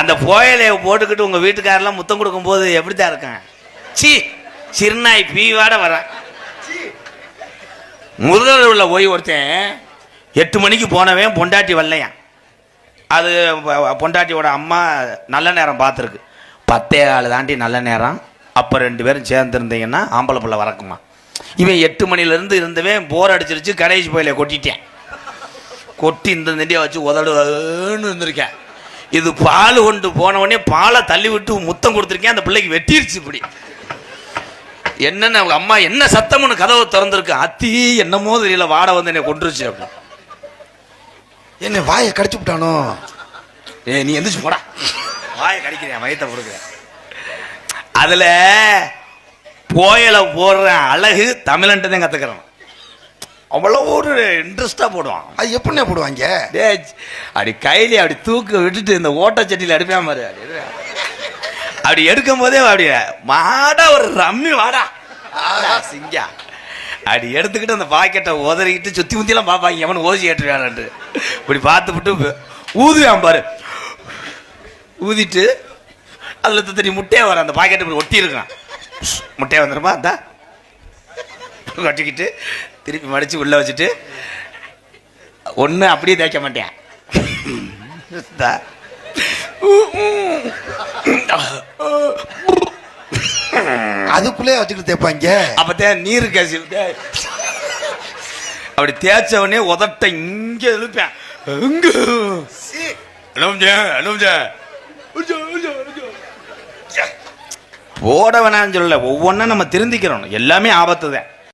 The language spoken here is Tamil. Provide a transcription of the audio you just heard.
அந்த புயலைய போட்டுக்கிட்டு உங்க வீட்டுக்காரெல்லாம் முத்தம் கொடுக்கும்போது எப்படித்தான் இருக்கேன்? சி சிறுநாய் பீவாட வரேன் முதல்ல போய் ஒருத்தன் எட்டு மணிக்கு போனவன் பொண்டாட்டி வரலையான் அது பொண்டாட்டியோட அம்மா நல்ல நேரம் பார்த்துருக்கு. பத்தே ஆள் தாண்டி நல்ல நேரம். அப்போ ரெண்டு பேரும் சேர்ந்துருந்தீங்கன்னா ஆம்பளை பிள்ளை வரக்குமா? இவன் எட்டு மணிலேருந்து இருந்தவன் போர் அடிச்சிருச்சு கடைசி போயில கொட்டிட்டேன். கொட்டி இந்த நெண்டியை வச்சு உதடுன்னு இருந்திருக்கேன். இது பால் கொண்டு போனவொடனே பாலை தள்ளி விட்டு முத்தம் கொடுத்துருக்கேன் அந்த பிள்ளைக்கு வெட்டிருச்சு இப்படி. என்னென்ன அவங்க அம்மா என்ன சத்தம்னு கதவை திறந்துருக்கு அத்தி என்னமோ தெரியல வாட வந்து என்னை கொண்டுருச்சு அப்படின்னு என்ன வாயை கடிச்சு விட்டானோ? ஏ நீ எந்திரிச்சு போடா. வாயை கடிக்கிறேன் வயத்தை கொடுக்குறேன். அதில் புயல போடுற அழகு தமிழன்ட்டு தான் கத்துக்கிறோம் அவ்வளோ ஒரு இன்ட்ரெஸ்டா போடுவான். அது எப்படிண்ணே போடுவாங்க? டேய் அப்படி கையில அப்படி தூக்க விட்டுட்டு இந்த ஓட்டச்சட்டியில் அடிப்பான் பாரு அப்படி எடுப்பேன். அப்படி எடுக்கும் போதே அப்படி மாடா ஒரு ரம்மி வாடா. சிங்கா. அப்படி எடுத்துக்கிட்டு அந்த பாக்கெட்டை உதறிக்கிட்டு சுத்தி முத்தியெல்லாம் பார்ப்பாங்க எவன் ஓசி ஏற்றுவான்ட்டு இப்படி பார்த்து விட்டு ஊதுவான் பாரு. ஊதிட்டு அதில் தத்தடி முட்டையை வர அந்த பாக்கெட்டு இப்படி ஒட்டி இருக்கான் முட்டையை வந்துருமா அந்தா கட்டிக்கிட்டு திருப்பி மடிச்சு உள்ள வச்சுட்டு ஒன்று அப்படியே தேய்க்க மாட்டேன். அதுக்குள்ளே வச்சுக்கிட்டு தேய்ப்பாங்க. அப்பதான் நீர் கசி. அப்படி தேய்ச்ச உடனே உதட்ட இங்க இழுப்பேன். அனுமஜா போட வேணாம்னு சொல்லல ஒவ்வொன்றா நம்ம திருந்திக்கிறோம். எல்லாமே ஆபத்து தான்